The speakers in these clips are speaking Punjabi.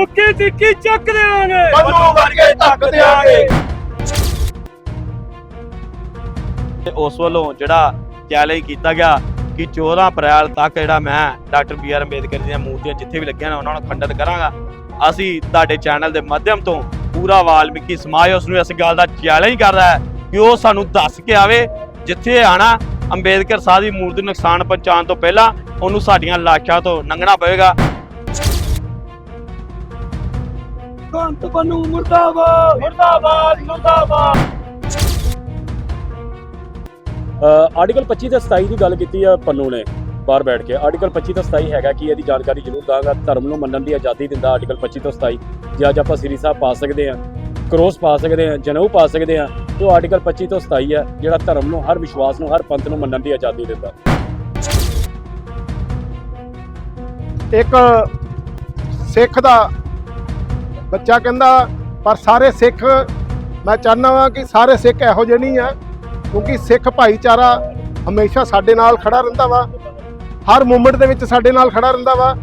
ਮੁੱਕੀ ਟਿੱਕੀ ਚੱਕ ਦਿਆਂਗੇ। ਬੰਨੂ ਵਰਗੇ ਧੱਕ ਦਿਆਂਗੇ। ਤੇ ਉਸ ਵੱਲੋਂ ਜਿਹੜਾ ਚੈਲੰਜ ਕੀਤਾ ਗਿਆ ਕਿ 14 ਅਪ੍ਰੈਲ ਤੱਕ ਜਿਹੜਾ ਮੈਂ ਡਾਕਟਰ ਬੀ ਆਰ ਅੰਬੇਦਕਰ ਦੀਆਂ ਮੂਰਤੀਆਂ ਜਿੱਥੇ ਵੀ ਲੱਗੀਆਂ ਨੇ ਉਹਨਾਂ ਨੂੰ ਖੰਡਿਤ ਕਰਾਂਗਾ। ਅਸੀਂ ਤੁਹਾਡੇ ਚੈਨਲ ਦੇ ਮਾਧਿਅਮ ਤੋਂ ਪੂਰਾ ਵਾਲਮੀਕੀ ਸਮਾਜ ਉਸ ਨੂੰ ਇਸ ਗੱਲ ਦਾ ਚੈਲੰਜ ਕਰਦਾ ਹੈ ਕਿ ਉਹ ਸਾਨੂੰ ਦੱਸ ਕੇ ਆਵੇ ਜਿੱਥੇ ਆਣਾ ਅੰਬੇਦਕਰ ਸਾਹਿਬ ਦੀ ਮੂਰਤੀ ਨੂੰ ਨੁਕਸਾਨ ਪਹੁੰਚਾਉਣ ਤੋਂ ਪਹਿਲਾਂ ਉਹਨੂੰ ਸਾਡੀਆਂ ਲਾਸ਼ਾਂ ਤੋਂ ਲੰਘਣਾ ਪਵੇਗਾ। ਕੰਤ ਬਨੂ ਮੁਰਦਾਬਾਦ ਮੁਰਦਾਬਾਦ ਮੁਰਦਾਬਾਦ। ਆਰਟੀਕਲ 25 ਤੇ 27 ਦੀ ਗੱਲ ਕੀਤੀ ਆ ਪੰਨੂ ਨੇ ਬਾਹਰ ਬੈਠ ਕੇ। ਆਰਟੀਕਲ 25 ਤੇ 27 ਹੈਗਾ ਕਿ ਇਹਦੀ ਜਾਣਕਾਰੀ ਜ਼ਰੂਰ ਦਾਂਗਾ ਧਰਮ ਨੂੰ ਮੰਨਣ ਦੀ ਆਜ਼ਾਦੀ ਦਿੰਦਾ ਆਰਟੀਕਲ 25 ਤੋਂ 27 ਜੇ ਅੱਜ ਆਪਾਂ ਸ੍ਰੀ ਸਾਹਿਬ ਪਾ ਸਕਦੇ ਆ ਕਰੋਸ ਪਾ ਸਕਦੇ ਆ ਜਨੇਊ ਪਾ ਸਕਦੇ ਆ ਤੇ ਉਹ ਆਰਟੀਕਲ 25 ਤੋਂ 27 ਹੈ ਜਿਹੜਾ ਧਰਮ ਨੂੰ ਹਰ ਵਿਸ਼ਵਾਸ ਨੂੰ ਹਰ ਪੰਥ ਨੂੰ ਮੰਨਣ ਦੀ ਆਜ਼ਾਦੀ ਦਿੰਦਾ। ਇੱਕ ਸਿੱਖ ਦਾ ਬੱਚਾ ਕਹਿੰਦਾ ਪਰ ਸਾਰੇ ਸਿੱਖ ਮੈਂ ਚਾਹੁੰਦਾ ਵਾਂ ਕਿ ਸਾਰੇ ਸਿੱਖ ਇਹੋ ਜਿਹੇ ਨਹੀਂ ਆ ਕਿਉਂਕਿ ਸਿੱਖ ਭਾਈਚਾਰਾ ਹਮੇਸ਼ਾ ਸਾਡੇ ਨਾਲ ਖੜਾ ਰਹਿੰਦਾ ਵਾ। ਹਰ ਮੂਮੈਂਟ ਦੇ ਵਿੱਚ ਸਾਡੇ ਨਾਲ ਖੜਾ ਰਹਿੰਦਾ ਵਾ।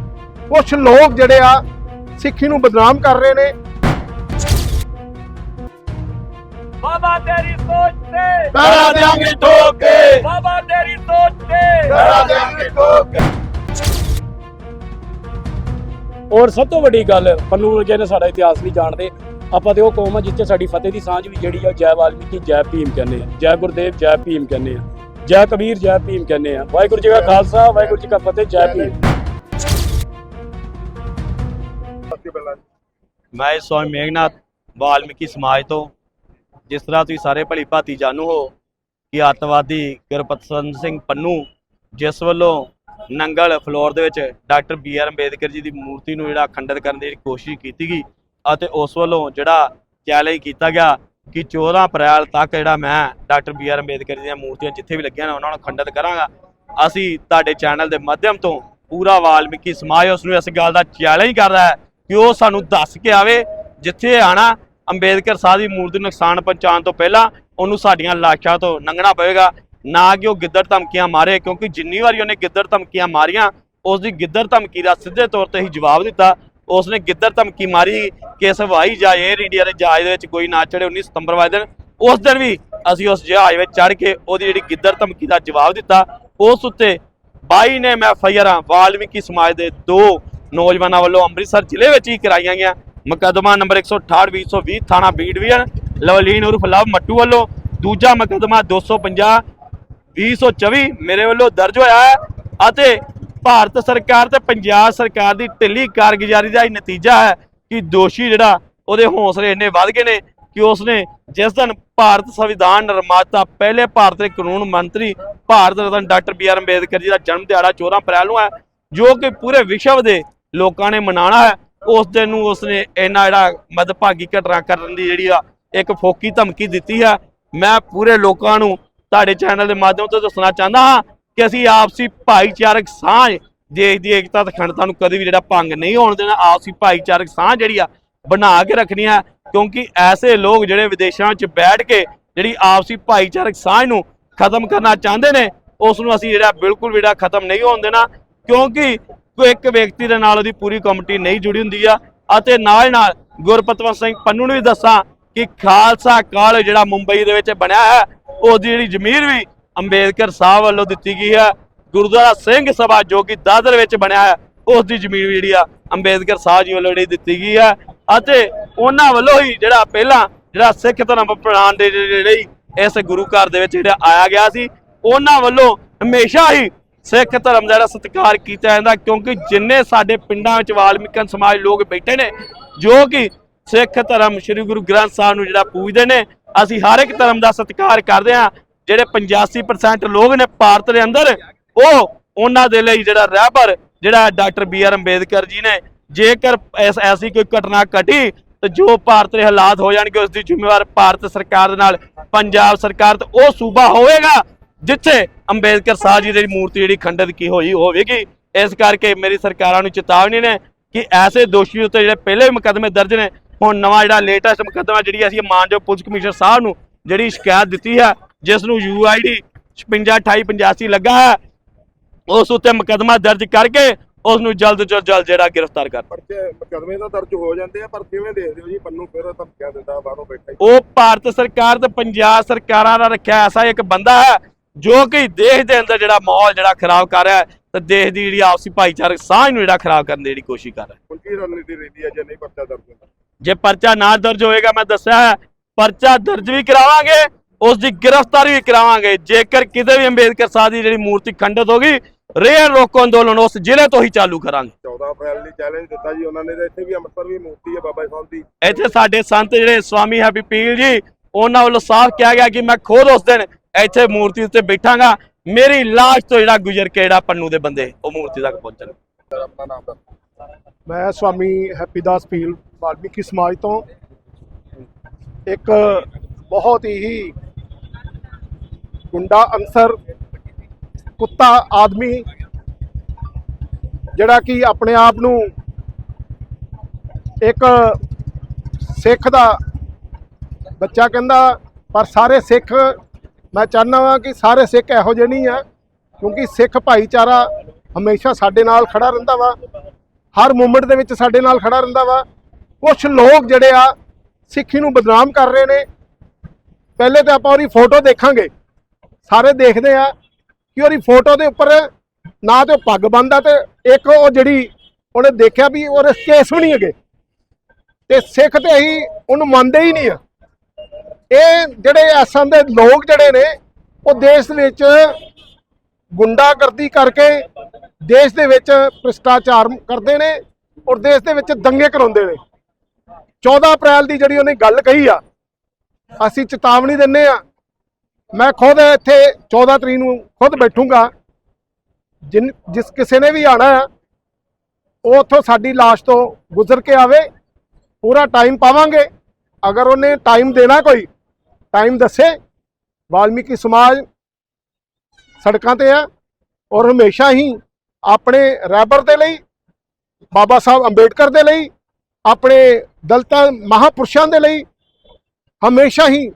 ਕੁਝ ਲੋਕ ਜਿਹੜੇ ਆ ਸਿੱਖੀ ਨੂੰ ਬਦਨਾਮ ਕਰ ਰਹੇ ਨੇ। ਬਾਬਾ ਤੇਰੀ ਸੋਚ ਤੇ। ਕਰਾ ਦਿਆਂਗੇ ਠੋਕ ਬਾਬਾ ਤੇਰੀ ਸੋਚ ਤੇ। ਕਰਾ ਦਿਆਂਗੇ ਠੋਕ ਔਰ ਸਭ ਤੋਂ ਵੱਡੀ ਗੱਲ, ਪੰਨੂ ਵਰਗੇ ਨੇ ਸਾਡਾ ਇਤਿਹਾਸ ਨਹੀਂ ਜਾਣਦੇ। ਆਪਾਂ ਤੇ ਉਹ ਕੌਮ ਆ ਜਿੱਥੇ ਸਾਡੀ ਫਤਿਹ ਦੀ ਸਾਂਝ ਵੀ ਜਿਹੜੀ ਆ ਜੈ ਵਾਲਮੀਕੀ ਜੈ ਭੀਮ ਕਹਿੰਦੇ ਆ। ਜੈ ਗੁਰਦੇਵ, ਜੈ ਭੀਮ ਕਹਿੰਦੇ ਆ। ਜੈ ਕਬੀਰ, ਜੈ ਭੀਮ ਕਹਿੰਦੇ ਆ। ਵਾਹਿਗੁਰੂ ਜੀ ਕਾ ਖਾਲਸਾ, ਵਾਹਿਗੁਰੂ ਜੀ ਕਾ ਫਤਿਹ, ਜੈ ਭੀਮ। ਮੈਂ ਸਵਾਮੀ ਮੇਘਨਾਥ ਵਾਲਮੀਕੀ ਸਮਾਜ ਤੋਂ। ਜਿਸ ਤਰ੍ਹਾਂ ਤੁਸੀਂ ਸਾਰੇ ਭਲੀ ਭਾਤੀ ਜਾਣੂ ਹੋ ਕਿ ਅੱਤਵਾਦੀ ਗੁਰਪਤਸੰਤ ਸਿੰਘ ਪੰਨੂ ਜਿਸ ਵੱਲੋਂ ਨੰਗਲ ਫਲੋਰ ਦੇ ਵਿੱਚ ਡਾਕਟਰ ਬੀ ਆਰ ਅੰਬੇਦਕਰ ਜੀ ਦੀ ਮੂਰਤੀ ਨੂੰ ਜਿਹੜਾ ਖੰਡਿਤ ਕਰਨ ਦੀ ਕੋਸ਼ਿਸ਼ ਕੀਤੀ ਗਈ ਅਤੇ ਉਸ ਵੱਲੋਂ ਜਿਹੜਾ ਚੈਲੰਜ ਕੀਤਾ ਗਿਆ ਕਿ 14 ਅਪ੍ਰੈਲ ਤੱਕ ਜਿਹੜਾ ਮੈਂ ਡਾਕਟਰ ਬੀ ਆਰ ਅੰਬੇਦਕਰ ਜੀ ਦੀਆਂ ਮੂਰਤੀਆਂ ਜਿੱਥੇ ਵੀ ਲੱਗੀਆਂ ਨੇ ਉਹਨਾਂ ਨੂੰ ਖੰਡਿਤ ਕਰਾਂਗਾ। ਅਸੀਂ ਤੁਹਾਡੇ ਚੈਨਲ ਦੇ ਮਾਧਿਅਮ ਤੋਂ ਪੂਰਾ ਵਾਲਮੀਕੀ ਸਮਾਜ ਉਸ ਨੂੰ ਇਸ ਗੱਲ ਦਾ ਚੈਲੰਜ ਕਰਦਾ ਹੈ ਕਿ ਉਹ ਸਾਨੂੰ ਦੱਸ ਕੇ ਆਵੇ, ਜਿੱਥੇ ਆਣਾ, ਅੰਬੇਦਕਰ ਸਾਹਿਬ ਦੀ ਮੂਰਤੀ ਨੂੰ ਨੁਕਸਾਨ ਪਹੁੰਚਾਉਣ ਤੋਂ ਪਹਿਲਾਂ ਉਹਨੂੰ ਸਾਡੀਆਂ ਲਾਸ਼ਾਂ ਤੋਂ ਲੰਘਣਾ ਪਵੇਗਾ। ਨਾ ਕਿ ਉਹ ਗਿੱਦੜ ਧਮਕੀਆਂ ਮਾਰੇ, ਕਿਉਂਕਿ ਜਿੰਨੀ ਵਾਰੀ ਉਹਨੇ ਗਿੱਦੜ ਧਮਕੀਆਂ ਮਾਰੀਆਂ ਉਸ ਦੀ ਗਿੱਦੜ ਧਮਕੀ ਦਾ ਸਿੱਧੇ ਤੌਰ ਤੇ ਹੀ ਜਵਾਬ ਦਿੱਤਾ। ਉਸਨੇ ਗਿੱਦੜ ਧਮਕੀ ਮਾਰੀ ਕਿ ਇਸ ਹਵਾਈ ਜਹਾਜ਼ 에ਅਰ ਇੰਡੀਆ ਦੇ ਜਹਾਜ਼ ਦੇ ਵਿੱਚ ਕੋਈ ਨਾ ਚੜੇ 19 ਸਤੰਬਰ ਵਾਲੇ ਦਿਨ। ਉਸ ਦਿਨ ਵੀ ਅਸੀਂ ਉਸ ਜਹਾਜ਼ ਵਿੱਚ ਚੜ ਕੇ ਉਹਦੀ ਜਿਹੜੀ ਗਿੱਦੜ ਧਮਕੀ ਦਾ ਜਵਾਬ ਦਿੱਤਾ। ਉਸ ਉੱਤੇ 22 ਨੇ ਮੈਂ ਫਾਇਰਾਂ ਵਾਲਮੀਕੀ ਸਮਾਜ ਦੇ ਦੋ ਨੌਜਵਾਨਾਂ ਵੱਲੋਂ ਅੰਮ੍ਰਿਤਸਰ ਜ਼ਿਲ੍ਹੇ ਵਿੱਚ ਹੀ ਕਰਾਈਆਂ ਗਈਆਂ। ਮੁਕੱਦਮਾ ਨੰਬਰ 168 220 ਥਾਣਾ ਬੀ ਡਿਵੀਜ਼ਨ ਲਵਲੀਨ ਉਰਫ ਲਵ ਮੱਟੂ ਵੱਲੋਂ। ਦੂਜਾ ਮੁਕੱਦਮਾ 250 2024 ਮੇਰੇ ਵੱਲੋਂ ਦਰਜ ਹੋਇਆ ਹੈ ਅਤੇ ਭਾਰਤ ਸਰਕਾਰ ਤੇ ਪੰਜਾਬ ਸਰਕਾਰ ਦੀ ਢਿੱਲੀ ਕਾਰਗੁਜ਼ਾਰੀ ਦਾ ਹੀ ਨਤੀਜਾ ਹੈ ਕਿ ਦੋਸ਼ੀ ਜਿਹੜਾ ਉਹਦੇ ਹੌਸਲੇ ਇੰਨੇ ਵੱਧ ਗਏ ਨੇ ਕਿ ਉਸਨੇ ਜਿਸ ਦਿਨ ਭਾਰਤ ਸੰਵਿਧਾਨ ਨਿਰਮਾਤਾ, ਪਹਿਲੇ ਭਾਰਤ ਦੇ ਕਾਨੂੰਨ ਮੰਤਰੀ, Bharat Ratna doctor B R Ambedkar ji ਦਾ ਜਨਮ ਦਿਹਾੜਾ 14 ਅਪ੍ਰੈਲ ਨੂੰ ਹੈ, ਜੋ ਕਿ ਪੂਰੇ ਵਿਸ਼ਵ ਦੇ ਲੋਕਾਂ ਨੇ ਮਨਾਉਣਾ ਹੈ। ਉਸ ਦਿਨ ਨੂੰ ਉਸਨੇ ਇੰਨਾ ਜਿਹੜਾ ਮਦਭਾਗੀ ਘਟਨਾ ਕਰਨ ਦੀ ਜਿਹੜੀ ਆ ਇੱਕ ਫੋਕੀ ਧਮਕੀ ਦਿੱਤੀ ਹੈ। ਮੈਂ ਪੂਰੇ ਲੋਕਾਂ ਨੂੰ ਤੁਹਾਡੇ ਚੈਨਲ ਦੇ ਮਾਧਿਅਮ ਤੋਂ ਦੱਸਣਾ ਚਾਹੁੰਦਾ ਹਾਂ ਕਿ ਅਸੀਂ ਆਪਸੀ ਭਾਈਚਾਰਕ ਸਾਂਝ ਦੇਸ਼ ਦੀ ਏਕਤਾ ਤੇ ਅਖੰਡਤਾ ਨੂੰ ਕਦੇ ਵੀ ਜਿਹੜਾ ਭੰਗ ਨਹੀਂ ਹੋਣ ਦੇਣਾ, ਆਪਸੀ ਭਾਈਚਾਰਕ ਸਾਂਝ ਜਿਹੜੀ ਆ, ਬਣਾ ਕੇ ਰੱਖਣੀ ਆ। ਕਿਉਂਕਿ ਐਸੇ ਲੋਕ ਜਿਹੜੇ ਵਿਦੇਸ਼ਾਂ ਵਿੱਚ ਬੈਠ ਕੇ ਜਿਹੜੀ ਆਪਸੀ ਭਾਈਚਾਰਕ ਸਾਂਝ ਨੂੰ ਖਤਮ ਕਰਨਾ ਚਾਹੁੰਦੇ ਨੇ, ਉਸ ਨੂੰ ਅਸੀਂ ਜਿਹੜਾ ਬਿਲਕੁਲ ਜਿਹੜਾ ਖਤਮ ਨਹੀਂ ਹੋਣ ਦੇਣਾ। ਕਿਉਂਕਿ ਕੋਈ ਇੱਕ ਵਿਅਕਤੀ ਦੇ ਨਾਲ ਉਹਦੀ ਪੂਰੀ ਕਮੇਟੀ ਨਹੀਂ ਜੁੜੀ ਹੁੰਦੀ ਆ। ਅਤੇ ਨਾਲ ਨਾਲ ਗੁਰਪਤਵੰਤ ਸਿੰਘ ਪੰਨੂ ਨੂੰ ਵੀ ਦੱਸਾਂ ਕਿ ਖਾਲਸਾ ਕਾਲਜ ਜਿਹੜਾ ਮੁੰਬਈ ਦੇ ਵਿੱਚ ਬਣਿਆ ਹੈ ਉਹਦੀ ਜਿਹੜੀ ਜ਼ਮੀਰ ਵੀ ਅੰਬੇਦਕਰ ਸਾਹਿਬ ਵੱਲੋਂ ਦਿੱਤੀ ਗਈ ਹੈ, ਗੁਰਦੁਆਰਾ ਸਿੰਘ ਸਭਾ ਜੋ ਕਿ ਦਾਦਰ ਵਿੱਚ ਬਣਿਆ ਹੈ, ਉਸ ਦੀ ਜ਼ਮੀਨ ਵੀ ਜਿਹੜੀ ਆ ਅੰਬੇਦਕਰ ਸਾਹਿਬ ਜੀ ਵੱਲੋਂ ਜਿਹੜੀ ਦਿੱਤੀ ਗਈ ਹੈ ਅਤੇ ਉਹਨਾਂ ਵੱਲੋਂ ਹੀ ਜਿਹੜਾ ਪਹਿਲਾਂ ਜਿਹੜਾ ਸਿੱਖ ਧਰਮ ਅਪਣਾਉਣ ਦੇ ਜਿਹੜੇ ਇਸ ਗੁਰੂ ਘਰ ਦੇ ਵਿੱਚ ਜਿਹੜਾ ਆਇਆ ਗਿਆ ਸੀ, ਉਹਨਾਂ ਵੱਲੋਂ ਹਮੇਸ਼ਾ ਹੀ ਸਿੱਖ ਧਰਮ ਦਾ ਜਿਹੜਾ ਸਤਿਕਾਰ ਕੀਤਾ ਜਾਂਦਾ ਕਿਉਂਕਿ ਜਿੰਨੇ ਸਾਡੇ ਪਿੰਡਾਂ ਵਿੱਚ ਵਾਲਮੀਕਨ ਸਮਾਜ ਲੋਕ ਬੈਠੇ ਨੇ, ਜੋ ਕਿ ਸਿੱਖ ਧਰਮ ਸ੍ਰੀ ਗੁਰੂ ਗ੍ਰੰਥ ਸਾਹਿਬ ਨੂੰ ਜਿਹੜਾ ਪੂਜਦੇ ਨੇ ਅਸੀਂ ਹਰ ਇੱਕ ਧਰਮ ਦਾ ਸਤਿਕਾਰ ਕਰਦੇ ਹਾਂ। ਜਿਹੜੇ 85% ਲੋਕ ਨੇ ਭਾਰਤ ਦੇ ਅੰਦਰ, ਉਹ ਉਹਨਾਂ ਦੇ ਲਈ ਜਿਹੜਾ ਰਹਿਬਰ ਜਿਹੜਾ ਡਾਕਟਰ ਬੀ ਆਰ ਅੰਬੇਦਕਰ ਜੀ ਨੇ, ਜੇਕਰ ਐਸ ਐਸੀ ਕੋਈ ਘਟਨਾ ਘਟੀ, ਤੇ ਜੋ ਭਾਰਤ ਦੇ ਹਾਲਾਤ ਹੋ ਜਾਣਗੇ ਉਸ ਦੀ ਜ਼ਿੰਮੇਵਾਰ ਭਾਰਤ ਸਰਕਾਰ ਦੇ ਨਾਲ, ਪੰਜਾਬ ਸਰਕਾਰ ਤੇ ਉਹ ਸੂਬਾ ਹੋਵੇਗਾ, ਜਿੱਥੇ ਅੰਬੇਦਕਰ ਸਾਹਿਬ ਜੀ ਦੀ ਮੂਰਤੀ ਜਿਹੜੀ ਖੰਡਿਤ ਕੀ ਹੋਈ ਹੋਵੇਗੀ। ਇਸ ਕਰਕੇ ਮੇਰੀ ਸਰਕਾਰਾਂ ਨੂੰ ਚੇਤਾਵਨੀ ਨੇ ਕਿ ਐਸੇ ਦੋਸ਼ੀ ਉੱਤੇ ਜਿਹੜੇ ਪਹਿਲੇ ਵੀ ਮੁਕੱਦਮੇ ਦਰਜ ਨੇ ਹੁਣ ਨਵਾਂ ਜਿਹੜਾ ਲੇਟੈਸਟ ਮੁਕੱਦਮਾ ਜਿਹੜੀ ਅਸੀਂ ਮਾਨਯੋਗ ਪੁਲਿਸ ਕਮਿਸ਼ਨਰ ਸਾਹਿਬ ਨੂੰ ਜਿਹੜੀ ਸ਼ਿਕਾਇਤ ਦਿੱਤੀ ਹੈ ਜਿਸ ਨੂੰ ਯੂਆਈਡੀ 562885 ਲੱਗਾ ਹੈ ਉਸ ਉੱਤੇ ਮੁਕੱਦਮਾ ਦਰਜ ਕਰਕੇ ਉਸ ਨੂੰ ਜਲਦ ਤੋਂ ਜਲਦ ਜਿਹੜਾ ਗ੍ਰਿਫਤਾਰ ਕਰ ਪਰਚੇ ਮੁਕੱਦਮੇ ਤਾਂ ਦਰਜ ਹੋ ਜਾਂਦੇ ਆ ਪਰ ਕਿਵੇਂ ਦੇਖਦੇ ਹੋ ਜੀ? ਪੰਨੂ ਫਿਰ ਧਮਕੀਆਂ ਦਿੰਦਾ ਬਾਹਰੋਂ ਬੈਠਾ ਹੀ। ਉਹ ਭਾਰਤ ਸਰਕਾਰ ਤੇ ਪੰਜਾਬ ਸਰਕਾਰਾਂ ਦਾ ਰੱਖਿਆ ਐਸਾ ਇੱਕ ਬੰਦਾ ਹੈ ਜੋ ਕਿ ਦੇਸ਼ ਦੇ ਅੰਦਰ ਜਿਹੜਾ ਮਾਹੌਲ ਜਿਹੜਾ ਖਰਾਬ ਕਰ ਰਿਹਾ ਤੇ ਦੇਸ਼ ਦੀ ਜਿਹੜੀ ਆਪਸੀ ਭਾਈਚਾਰਕ ਸਾਂਝ ਨੂੰ ਜਿਹੜਾ ਖਰਾਬ ਕਰਨ ਦੀ ਜਿਹੜੀ ਕੋਸ਼ਿਸ਼ ਕਰ ਰਿਹਾ ਹੈ। ਹੁਣ ਕੀ ਰਣਨੀਤੀ ਰਹਿੰਦੀ ਹੈ ਜੇ ਨਹੀਂ ਪਰਚਾ ਦਰਜ ਹੁੰਦਾ? ਜੇ ਪਰਚਾ ਨਾ ਦਰਜ ਹੋਏਗਾ ਮੈਂ ਦੱਸਿਆ ਹੈ ਪਰਚਾ ਦਰਜ ਵੀ ਕਰਾਵਾਂਗੇ ਉਸ ਦੀ ਗ੍ਰਿਫਤਾਰੀ ਵੀ ਕਰਾਵਾਂਗੇ। ਜੇਕਰ ਕਿਤੇ ਵੀ ਅੰਬੇਦਕਰ ਸਾਹਿਬ ਦੀ ਜਿਹੜੀ ਮੂਰਤੀ ਖੰਡਿਤ ਹੋ ਗਈ ਰੇਲ ਰੋਕੋ ਅੰਦੋਲਨ ਉਸ ਜ਼ਿਲ੍ਹੇ ਤੋਂ ਹੀ ਚਾਲੂ ਕਰਾਂਗੇ। 14 ਅਪ੍ਰੈਲ ਲਈ ਚੈਲੰਜ ਦਿੱਤਾ ਜੀ ਉਹਨਾਂ ਨੇ ਤੇ ਇੱਥੇ ਵੀ ਅੰਮ੍ਰਿਤਸਰ ਵੀ ਮੂਰਤੀ ਹੈ ਬਾਬਾ ਸਾਹਿਬ ਦੀ। ਇੱਥੇ ਸਾਡੇ ਸੰਤ ਜਿਹੜੇ ਸਵਾਮੀ ਹੈਪੀ ਪੀਲ ਜੀ ਉਹਨਾਂ ਵੱਲੋਂ ਸਾਫ਼ ਕਿਹਾ ਗਿਆ ਕਿ ਮੈਂ ਖੁਦ ਉਸ ਦਿਨ ਇੱਥੇ ਮੂਰਤੀ ਉੱਤੇ ਬੈਠਾਂਗਾ। ਮੇਰੀ ਲਾਸ਼ ਤੋਂ ਜਿਹੜਾ ਗੁਜ਼ਰ ਕੇ ਜਿਹੜਾ ਪੰਨੂ ਦੇ ਬੰਦੇ ਉਹ ਮੂਰਤੀ ਤੱਕ ਪਹੁੰਚਣ ਆਪਣਾ ਨਾਮ ਦੱਸੋ। ਮੈਂ ਸਵਾਮੀ ਹੈਪੀਦਾਸ ਫੀਲ ਵਾਲਮੀਕੀ ਸਮਾਜ ਤੋਂ ਇੱਕ ਬਹੁਤ ਹੀ ਗੁੰਡਾ ਅਨਸਰ, ਕੁੱਤਾ ਆਦਮੀ, ਜਿਹੜਾ ਕਿ ਆਪਣੇ ਆਪ ਨੂੰ ਇੱਕ ਸਿੱਖ ਦਾ ਬੱਚਾ ਕਹਿੰਦਾ, ਪਰ ਸਾਰੇ ਸਿੱਖ, ਮੈਂ ਚਾਹੁੰਦਾ ਵਾਂ ਕਿ ਸਾਰੇ ਸਿੱਖ ਇਹੋ ਜਿਹੇ ਨਹੀਂ ਆ, ਕਿਉਂਕਿ ਸਿੱਖ ਭਾਈਚਾਰਾ ਹਮੇਸ਼ਾ ਸਾਡੇ ਨਾਲ ਖੜਾ ਰਹਿੰਦਾ ਵਾ। ਹਰ ਮੂਮੈਂਟ ਦੇ ਵਿੱਚ ਸਾਡੇ ਨਾਲ ਖੜਾ ਰਹਿੰਦਾ ਵਾ। ਕੁਝ ਲੋਕ ਜਿਹੜੇ ਆ, ਸਿੱਖੀ ਨੂੰ ਬਦਨਾਮ ਕਰ ਰਹੇ ਨੇ। ਪਹਿਲੇ ਤਾਂ ਆਪਾਂ ਉਹਦੀ ਫੋਟੋ ਦੇਖਾਂਗੇ। ਸਾਰੇ ਦੇਖਦੇ ਆ ਕਿ ਉਹਦੀ ਫੋਟੋ ਦੇ ਉੱਪਰ ਨਾ ਤੇ ਉਹ ਪੱਗ ਬੰਨਦਾ ਤੇ ਇੱਕ ਉਹ ਜਿਹੜੀ ਉਹਨੇ ਦੇਖਿਆ ਵੀ ਉਹਦੇ ਕੇਸ ਵੀ ਨਹੀਂ ਹੈਗੇ। ਤੇ ਸਿੱਖ ਤੇ ਅਸੀਂ ਉਹਨੂੰ ਮੰਨਦੇ ਹੀ ਨਹੀਂ ਆ। ਇਹ ਜਿਹੜੇ ਅਸਾਂ ਦੇ ਲੋਕ ਜਿਹੜੇ ਨੇ, ਉਹ ਦੇਸ਼ ਵਿੱਚ ਗੁੰਡਾਗਰਦੀ ਕਰਕੇ ਦੇਸ਼ ਦੇ ਵਿੱਚ ਭ੍ਰਿਸ਼ਟਾਚਾਰ ਕਰਦੇ ਨੇ ਔਰ ਦੇਸ਼ ਦੇ ਵਿੱਚ ਦੰਗੇ ਕਰਾਉਂਦੇ ਨੇ। 14 ਅਪ੍ਰੈਲ ਦੀ ਜਿਹੜੀ ਉਹਨੇ ਗੱਲ ਕਹੀ ਆ, ਅਸੀਂ ਚੇਤਾਵਨੀ ਦਿੰਨੇ ਆ ਮੈਂ ਖੁਦ ਇੱਥੇ 14 ਤਰੀਕ ਨੂੰ ਖੁਦ ਬੈਠੂੰਗਾ। ਜਿਨ, ਜਿਸ ਕਿਸੇ ਨੇ ਵੀ ਆਣਾ ਆ ਉਹ ਉੱਥੋਂ ਸਾਡੀ ਲਾਸ਼ ਤੋਂ ਗੁਜ਼ਰ ਕੇ ਆਵੇ, ਪੂਰਾ ਟਾਈਮ ਪਾਵਾਂਗੇ। ਅਗਰ ਉਹਨੇ ਟਾਈਮ ਦੇਣਾ ਕੋਈ ਟਾਈਮ ਦੱਸੇ, ਵਾਲਮੀਕੀ ਸਮਾਜ ਸੜਕਾਂ ਤੇ ਆ ਔਰ ਹਮੇਸ਼ਾ ਹੀ ਆਪਣੇ ਰੈਬਰ ਦੇ ਲਈ, ਬਾਬਾ ਸਾਹਿਬ ਅੰਬੇਡਕਰ ਦੇ ਲਈ, ਆਪਣੇ ਦਲਤਾਂ, ਮਹਾਪੁਰਸ਼ਾਂ ਦੇ ਲਈ ਹਮੇਸ਼ਾ ਹੀ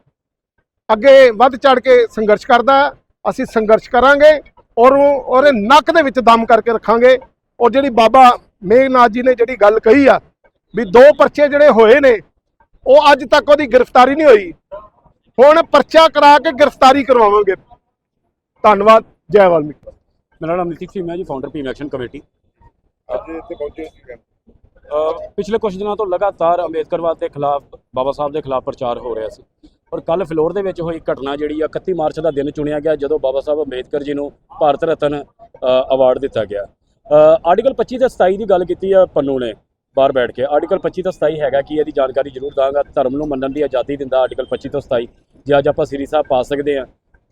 ਅੱਗੇ ਵੱਧ ਚੜ ਕੇ ਸੰਘਰਸ਼ ਕਰਦਾ ਹੈ। ਅਸੀਂ ਸੰਘਰਸ਼ ਕਰਾਂਗੇ ਔਰ ਉਹਦੇ ਨੱਕ ਦੇ ਵਿੱਚ ਦਮ ਕਰਕੇ ਰੱਖਾਂਗੇ। ਔਰ ਜਿਹੜੀ ਬਾਬਾ ਮੇਘਨਾਥ ਜੀ ਨੇ ਜਿਹੜੀ ਗੱਲ ਕਹੀ ਆ ਵੀ ਦੋ ਪਰਚੇ ਜਿਹੜੇ ਹੋਏ ਨੇ, ਉਹ ਅੱਜ ਤੱਕ ਉਹਦੀ ਗ੍ਰਿਫਤਾਰੀ ਨਹੀਂ ਹੋਈ। ਹੁਣ ਪਰਚਾ ਕਰਾ ਕੇ ਗ੍ਰਿਫਤਾਰੀ ਕਰਵਾਵਾਂਗੇ। ਧੰਨਵਾਦ, ਜੈ ਵਾਲਮੀਕ। ਮੇਰਾ ਨਾਮ ਨਿਤਿਕ ਸਿੰਘ ਹੈ ਜੀ ਫਾਊਂਡਰ ਪੀਮ ਐਕਸ਼ਨ ਕਮੇਟੀ ਅੱਜ ਇੱਥੇ ਪਹੁੰਚੇ ਸੀ ਪਿਛਲੇ ਕੁਝ ਦਿਨਾਂ ਤੋਂ ਲਗਾਤਾਰ ਅੰਬੇਦਕਰਵਾਦ ਦੇ ਖਿਲਾਫ ਬਾਬਾ ਸਾਹਿਬ ਦੇ ਖਿਲਾਫ ਪ੍ਰਚਾਰ ਹੋ ਰਿਹਾ ਸੀ। ਔਰ ਕੱਲ ਫਲੋਰ ਦੇ ਵਿੱਚ ਹੋਈ ਘਟਨਾ ਜਿਹੜੀ ਆ 31 ਮਾਰਚ ਦਾ ਦਿਨ ਚੁਣਿਆ ਗਿਆ ਜਦੋਂ ਬਾਬਾ ਸਾਹਿਬ ਅੰਬੇਦਕਰ ਜੀ ਨੂੰ ਭਾਰਤ ਰਤਨ ਅਵਾਰਡ ਦਿੱਤਾ ਗਿਆ। ਆਰਟੀਕਲ 25 ਤੇ 27 ਦੀ ਗੱਲ ਕੀਤੀ ਆ ਪੰਨੂ ਨੇ ਬਾਹਰ ਬੈਠ ਕੇ। ਆਰਟੀਕਲ 25 ਤੋਂ 27 ਹੈਗਾ ਕਿ ਇਹਦੀ ਜਾਣਕਾਰੀ ਜ਼ਰੂਰ ਦਾਂਗਾ ਧਰਮ ਨੂੰ ਮੰਨਣ ਦੀ ਆਜ਼ਾਦੀ ਦਿੰਦਾ ਆਰਟੀਕਲ 25 ਤੋਂ 27 ਜੇ ਅੱਜ ਆਪਾਂ ਸ੍ਰੀ ਸਾਹਿਬ ਪਾ ਸਕਦੇ ਆ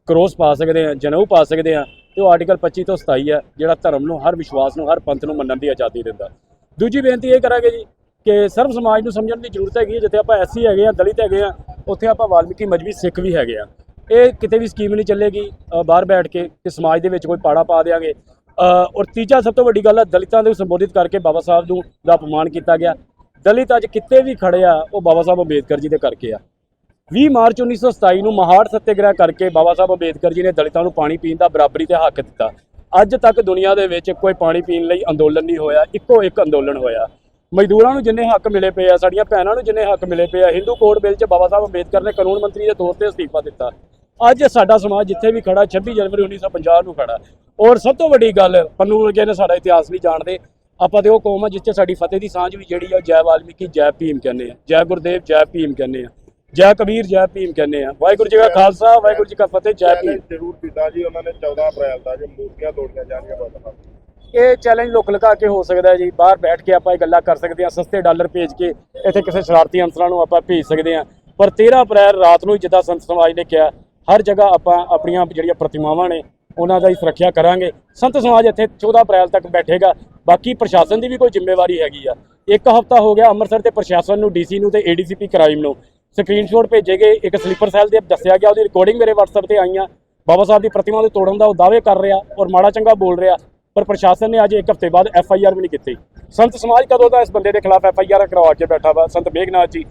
ਕਰੋਸ ਪਾ ਸਕਦੇ ਆ ਜਨੇਊ ਪਾ ਸਕਦੇ ਆ ਤੇ ਉਹ ਆਰਟੀਕਲ 25 ਤੋਂ 27 ਹੈ, ਜਿਹੜਾ ਧਰਮ ਨੂੰ, ਹਰ ਵਿਸ਼ਵਾਸ ਨੂੰ, ਹਰ ਪੰਥ ਨੂੰ ਮੰਨਣ ਦੀ ਆਜ਼ਾਦੀ ਦਿੰਦਾ। ਦੂਜੀ ਬੇਨਤੀ ਇਹ ਕਰਾਂਗੇ ਜੀ ਕਿ ਸਰਬ ਸਮਾਜ ਨੂੰ ਸਮਝਣ ਦੀ ਜ਼ਰੂਰਤ ਹੈਗੀ ਹੈ, ਜਿੱਥੇ ਆਪਾਂ ਐਸੀ ਹੈਗੇ ਆ ਦਲਿਤ ਹੈਗੇ ਆ ਉੱਥੇ ਆਪਾਂ ਵਾਲਮੀਕੀ ਮਜਬੀ ਸਿੱਖ ਵੀ ਹੈਗੇ ਆ ਇਹ ਕਿਤੇ ਵੀ ਸਕੀਮ ਨਹੀਂ ਚੱਲੇਗੀ ਬਾਹਰ ਬੈਠ ਕੇ ਕਿ ਸਮਾਜ ਦੇ ਵਿੱਚ ਕੋਈ ਪਾੜਾ ਪਾ ਦੇਾਂਗੇ ਔਰ ਤੀਜਾ ਸਭ ਤੋਂ ਵੱਡੀ ਗੱਲ ਹੈ, ਦਲਿਤਾਂ ਨੂੰ ਸੰਬੋਧਿਤ ਕਰਕੇ ਬਾਬਾ ਸਾਹਿਬ ਨੂੰ ਦਾ ਅਪਮਾਨ ਕੀਤਾ ਗਿਆ। ਦਲਿਤ ਅੱਜ ਕਿਤੇ ਵੀ ਖੜੇ ਆ, ਉਹ ਬਾਬਾ ਸਾਹਿਬ ਅੰਬੇਦਕਰ ਜੀ ਦੇ ਕਰਕੇ ਆ। 20 ਮਾਰਚ 1927 ਨੂੰ ਮਹਾੜ ਸੱਤਿਆਗ੍ਰਹਿ ਕਰਕੇ ਬਾਬਾ ਸਾਹਿਬ ਅੰਬੇਦਕਰ ਜੀ ਨੇ ਦਲਿਤਾਂ ਨੂੰ ਪਾਣੀ ਪੀਣ ਦਾ ਬਰਾਬਰੀ ਤੇ ਹੱਕ ਦਿੱਤਾ। ਅੱਜ ਤੱਕ ਦੁਨੀਆ ਦੇ ਵਿੱਚ ਕੋਈ ਪਾਣੀ ਪੀਣ ਲਈ ਅੰਦੋਲਨ ਨਹੀਂ ਹੋਇਆ, ਇੱਕੋ ਇੱਕ ਅੰਦੋਲਨ ਹੋਇਆ। ਮਜ਼ਦੂਰਾਂ ਨੂੰ ਜਿੰਨੇ ਹੱਕ ਮਿਲੇ ਪਏ ਆ, ਸਾਡੀਆਂ ਭੈਣਾਂ ਨੂੰ ਜਿੰਨੇ ਹੱਕ ਮਿਲੇ ਪਏ ਆ ਹਿੰਦੂ ਕੋਡ ਬਿੱਲ 'ਚ ਬਾਬਾ ਸਾਹਿਬ ਅੰਬੇਦਕਰ ਨੇ ਕਾਨੂੰਨ ਮੰਤਰੀ ਦੇ ਤੌਰ ਤੇ ਅਸਤੀਫਾ ਦਿੱਤਾ। ਅੱਜ ਸਾਡਾ ਸਮਾਜ ਜਿੱਥੇ ਵੀ ਖੜਾ 26 ਜਨਵਰੀ 1950 ਨੂੰ ਖੜਾ। ਔਰ ਸਭ ਤੋਂ ਵੱਡੀ ਗੱਲ, ਪੰਨੂ ਵਰਗੇ ਨੇ ਸਾਡਾ ਇਤਿਹਾਸ ਨਹੀਂ ਜਾਣਦੇ। ਆਪਾਂ ਤੇ ਉਹ ਕੌਮ ਆ ਜਿੱਥੇ ਸਾਡੀ ਫਤਿਹ ਦੀ ਸਾਂਝ ਵੀ ਜਿਹੜੀ ਆ ਜੈ ਵਾਲਮੀਕੀ, ਜੈ ਭੀਮ ਕਹਿੰਦੇ ਆ। ਜੈ ਗੁਰਦੇਵ, ਜੈ ਭੀਮ ਕਹਿੰਦੇ ਆ। ਜੈ ਕਬੀਰ ਜੈ ਭੀਮ ਕਹਿੰਦੇ ਆ। ਵਾਹਿਗੁਰੂ ਜੀ ਕਾ ਖਾਲਸਾ ਵਾਹਿਗੁਰੂ ਜੀ ਕਾ ਫਤਿਹ ਜੈ ਭੀਮ। ਜ਼ਰੂਰ ਦਿੱਤਾ ਜੀ ਉਹਨਾਂ ਨੇ 14 ਅਪ੍ਰੈਲ ਦਾ ਜੋ ਮੂਰਤੀਆਂ ਤੋੜੀਆਂ ਜਾਣਗੀਆਂ ਬਾਬਾ। ਇਹ ਚੈਲੰਜ ਲੁਕ ਲੁਕਾ ਕੇ ਹੋ ਸਕਦਾ ਹੈ ਜੀ। ਬਾਹਰ ਬੈਠ ਕੇ ਆਪਾਂ ਇਹ ਗੱਲਾਂ ਕਰ ਸਕਦੇ ਹਾਂ। ਸਸਤੇ ਡਾਲਰ ਭੇਜ ਕੇ ਇੱਥੇ ਕਿਸੇ ਸ਼ਰਾਰਤੀ ਅੰਸਰਾਂ ਨੂੰ ਆਪਾਂ ਭੇਜ ਸਕਦੇ ਹਾਂ। ਪਰ 13 ਅਪ੍ਰੈਲ ਰਾਤ ਨੂੰ ਜਿੱਦਾਂ ਸੰਤ ਸਮਾਜ ਨੇ ਕਿਹਾ ਹਰ ਜਗ੍ਹਾ ਆਪਾਂ ਆਪਣੀਆਂ ਜਿਹੜੀਆਂ ਪ੍ਰਤਿਮਾਵਾਂ ਨੇ ਉਹਨਾਂ ਦਾ ਹੀ ਸੁਰੱਖਿਆ ਕਰਾਂਗੇ। ਸੰਤ ਸਮਾਜ ਇੱਥੇ 14 ਅਪ੍ਰੈਲ ਤੱਕ ਬੈਠੇਗਾ। ਬਾਕੀ ਪ੍ਰਸ਼ਾਸਨ ਦੀ ਵੀ ਕੋਈ ਜ਼ਿੰਮੇਵਾਰੀ ਹੈਗੀ ਆ। ਇੱਕ ਹਫ਼ਤਾ ਹੋ ਗਿਆ ਅੰਮ੍ਰਿਤਸਰ ਤੇ ਪ੍ਰਸ਼ਾਸਨ ਨੂੰ ਡੀਸੀ ਨੂੰ ਤੇ ਏਡੀਸੀਪੀ ਕ੍ਰਾਈਮ ਨੂੰ। ਸਕਰੀਨਸ਼ਾਟ ਭੇਜੇ ਗਏ ਇੱਕ ਸਲੀਪਰ ਸੈੱਲ ਦੇ ਦੱਸਿਆ ਗਿਆ, ਉਹਦੀ ਰਿਕਾਰਡਿੰਗ ਮੇਰੇ WhatsApp ਤੇ ਆਈਆਂ। ਬਾਬਾ ਸਾਹਿਬ ਦੀ ਪ੍ਰਤਿਮਾ ਦੇ ਤੋੜਨ ਦਾ ਉਹ ਦਾਅਵੇ ਕਰ ਰਿਹਾ ਔਰ ਮਾੜਾ ਚੰਗਾ ਬੋਲ ਰਿਹਾ, ਪਰ ਪ੍ਰਸ਼ਾਸਨ ਨੇ ਅੱਜ ਇੱਕ ਹਫ਼ਤੇ ਬਾਅਦ ਐਫ ਆਈ ਆਰ ਵੀ ਨਹੀਂ ਕੀਤੀ। ਸੰਤ ਸਮਾਜ ਕਦੋਂ ਦਾ ਇਸ ਬੰਦੇ ਦੇ ਖਿਲਾਫ ਐਫ ਆਈ ਆਰ ਕਰਵਾ ਕੇ ਬੈਠਾ ਵਾ? ਸੰਤ ਮੇਘਨਾਥ ਜੀ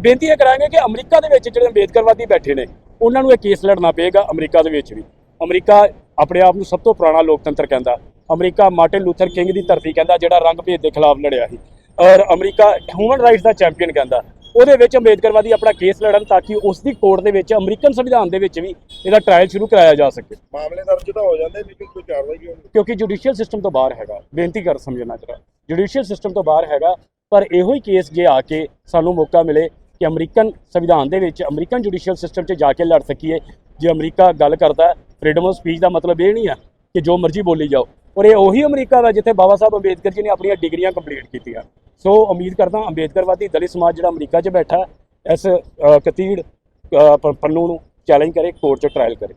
ਬੇਨਤੀ ਇਹ ਕਰਾਂਗੇ ਕਿ ਅਮਰੀਕਾ ਦੇ ਵਿੱਚ ਜਿਹੜੇ ਅੰਬੇਦਕਰਵਾਦੀ ਬੈਠੇ ਨੇ, ਉਹਨਾਂ ਨੂੰ ਇਹ ਕੇਸ ਲੜਨਾ ਪਏਗਾ ਅਮਰੀਕਾ ਦੇ ਵਿੱਚ ਵੀ। ਅਮਰੀਕਾ ਆਪਣੇ ਆਪ ਨੂੰ ਸਭ ਤੋਂ ਪੁਰਾਣਾ ਲੋਕਤੰਤਰ ਕਹਿੰਦਾ। ਅਮਰੀਕਾ ਮਾਰਟਿਨ ਲੂਥਰ ਕਿੰਗ ਦੀ ਧਰਤੀ ਕਹਿੰਦਾ, ਜਿਹੜਾ ਰੰਗ ਭੇਦ ਦੇ ਖਿਲਾਫ ਲੜਿਆ ਸੀ। ਔਰ ਅਮਰੀਕਾ ਹਿਊਮਨ ਰਾਈਟਸ ਦਾ ਚੈਂਪੀਅਨ ਕਹਿੰਦਾ। ਉਹਦੇ ਵਿੱਚ ਅੰਬੇਦਕਰਵਾਦੀ ਆਪਣਾ ਕੇਸ ਲੜਨ ਤਾਂ ਕਿ ਉਸ ਦੀ ਕੋਰਟ ਦੇ ਵਿੱਚ ਅਮਰੀਕਨ ਸੰਵਿਧਾਨ ਦੇ ਵਿੱਚ ਵੀ ਇਹਦਾ ਟ੍ਰਾਇਲ ਸ਼ੁਰੂ ਕਰਾਇਆ ਜਾ ਸਕੇ। ਮਾਮਲੇ ਦਰਜ ਤਾਂ ਹੋ ਜਾਂਦੇ ਲੇਕਿਨ ਕੋਈ ਕਾਰਵਾਈ ਨਹੀਂ? ਕਿਉਂਕਿ ਜੁਡੀਸ਼ੀਅਲ ਸਿਸਟਮ ਤੋਂ ਬਾਹਰ ਹੈਗਾ। ਬੇਨਤੀ ਕਰ ਸਮਝਣਾ ਜਰਾ। ਜੁਡੀਸ਼ੀਅਲ ਸਿਸਟਮ ਤੋਂ ਬਾਹਰ ਹੈਗਾ ਪਰ ਇਹੋ ਹੀ ਕੇਸ ਜੇ ਆ ਕੇ ਸਾਨੂੰ ਮੌਕਾ ਮਿਲੇ ਕਿ ਅਮਰੀਕਨ ਸੰਵਿਧਾਨ ਦੇ ਵਿੱਚ ਅਮਰੀਕਨ ਜੁਡੀਸ਼ੀਅਲ ਸਿਸਟਮ 'ਚ ਜਾ ਕੇ ਲੜ ਸਕੀਏ ਜੇ ਅਮਰੀਕਾ ਗੱਲ ਕਰਦਾ ਫ੍ਰੀडम ਆਫ ਸਪੀਚ ਦਾ ਮਤਲਬ ਇਹ ਨਹੀਂ ਆ ਕਿ ਜੋ ਮਰਜ਼ੀ ਬੋਲੀ ਜਾਓ। ਔਰ ਇਹ ਉਹੀ ਅਮਰੀਕਾ ਦਾ ਜਿੱਥੇ ਬਾਬਾ ਸਾਹਿਬ ਅੰਬੇਦਕਰ ਜੀ ਨੇ ਆਪਣੀਆਂ ਡਿਗਰੀਆਂ ਕੰਪਲੀਟ ਕੀਤੀਆਂ। ਸੋ ਉਮੀਦ ਕਰਦਾ ਅੰਬੇਦਕਰਵਾਦੀ ਦਲਿਤ ਸਮਾਜ ਜਿਹੜਾ ਅਮਰੀਕਾ 'ਚ ਬੈਠਾ ਇਸ ਕਤੀੜ ਅ, ਪ- ਪੰਨੂ ਨੂੰ ਚੈਲੰਜ ਕਰੇ ਕੋਰਟ 'ਚ ਟ੍ਰਾਇਲ ਕਰੇ।